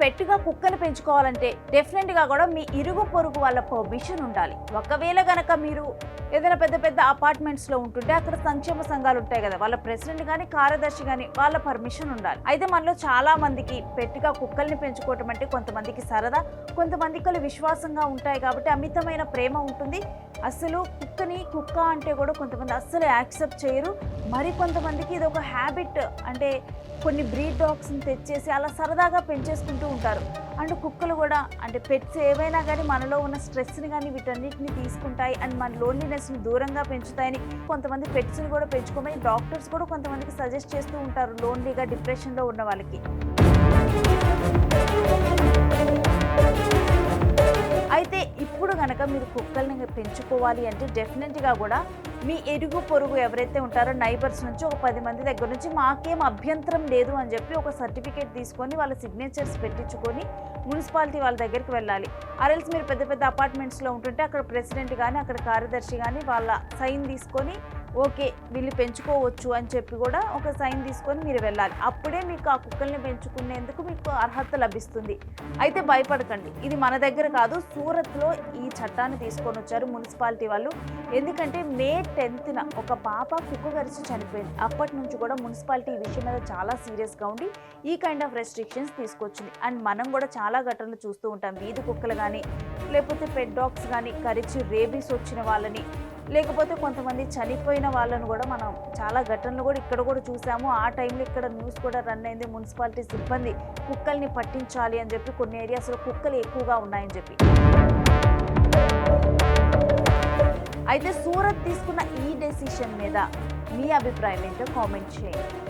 పెట్టుగా కుక్కని పెంచుకోవాలంటే డెఫినెట్గా కూడా మీ ఇరుగు పొరుగు వాళ్ళ పర్మిషన్ ఉండాలి. ఒకవేళ గనక మీరు ఏదైనా పెద్ద పెద్ద అపార్ట్మెంట్స్లో ఉంటుంటే అక్కడ సంక్షేమ సంఘాలు ఉంటాయి కదా వాళ్ళ ప్రెసిడెంట్ కానీ కార్యదర్శి కానీ వాళ్ళ పర్మిషన్ ఉండాలి. అయితే మనలో చాలా మందికి పెట్టుగా కుక్కల్ని పెంచుకోవటం అంటే కొంతమందికి సరదా కొంతమందికి వాళ్ళు విశ్వాసంగా ఉంటాయి కాబట్టి అమితమైన ప్రేమ ఉంటుంది. అసలు కుక్కని కుక్క అంటే కూడా కొంతమంది అస్సలు యాక్సెప్ట్ చేయరు. మరి కొంతమందికి ఇది ఒక హ్యాబిట్ అంటే కొన్ని బ్రీడ్ డాగ్స్ని తెచ్చేసి అలా సరదాగా పెంచేసుకుంటూ ఉంటారు. అండ్ కుక్కలు కూడా అంటే పెట్స్ ఏవైనా కానీ మనలో ఉన్న స్ట్రెస్ని కానీ వీటన్నిటిని తీసుకుంటాయి అండ్ మన లోన్లీనెస్ని దూరంగా పెంచుతాయని కొంతమంది పెట్స్ని కూడా పెంచుకోమని డాక్టర్స్ కూడా కొంతమందికి సజెస్ట్ చేస్తూ ఉంటారు లోన్లీగా డిప్రెషన్లో ఉన్న వాళ్ళకి. అయితే ఇప్పుడు కనుక మీరు కుక్కల్ని పెంచుకోవాలి అంటే డెఫినెట్గా కూడా మీ ఎరుగు పొరుగు ఎవరైతే ఉంటారో నైబర్స్ నుంచి ఒక పది మంది దగ్గర నుంచి మాకేం అభ్యంతరం లేదు అని చెప్పి ఒక సర్టిఫికేట్ తీసుకొని వాళ్ళ సిగ్నేచర్స్ పెట్టించుకొని మున్సిపాలిటీ వాళ్ళ దగ్గరికి వెళ్ళాలి. ఆర్ఎల్స్ మీరు పెద్ద పెద్ద అపార్ట్మెంట్స్లో ఉంటుంటే అక్కడ ప్రెసిడెంట్ కానీ అక్కడ కార్యదర్శి కానీ వాళ్ళ సైన్ తీసుకొని ఓకే వీళ్ళు పెంచుకోవచ్చు అని చెప్పి కూడా ఒక సైన్ తీసుకొని మీరు వెళ్ళాలి. అప్పుడే మీకు ఆ కుక్కల్ని పెంచుకునేందుకు మీకు అర్హత లభిస్తుంది. అయితే భయపడకండి. ఇది మన దగ్గర కాదు సూరత్లో ఈ చట్టాన్ని తీసుకొని వచ్చారు మున్సిపాలిటీ వాళ్ళు. ఎందుకంటే మే టెన్త్న ఒక పాప కుక్క కరిచి చనిపోయింది. అప్పటి నుంచి కూడా మున్సిపాలిటీ ఈ విషయం మీద చాలా సీరియస్గా ఉండి ఈ కైండ్ ఆఫ్ రెస్ట్రిక్షన్స్ తీసుకొచ్చింది. అండ్ మనం కూడా చాలా ఘటనలు చూస్తూ ఉంటాం. వీధి కుక్కలు కానీ లేకపోతే పెట్ డాగ్స్ కానీ కరిచి రేబీస్ వచ్చిన వాళ్ళని లేకపోతే కొంతమంది చనిపోయిన వాళ్ళను కూడా మనం చాలా ఘటనలు కూడా ఇక్కడ కూడా చూసాము. ఆ టైంలో ఇక్కడ న్యూస్ కూడా రన్ అయింది. మున్సిపాలిటీ సిబ్బంది కుక్కల్ని పట్టించాలి అని చెప్పి కొన్ని ఏరియాస్లో కుక్కలు ఎక్కువగా ఉన్నాయని చెప్పి. అయితే సూరత్ తీసుకున్న ఈ డెసిషన్ మీద మీ అభిప్రాయం ఏంటో కామెంట్ చేయండి.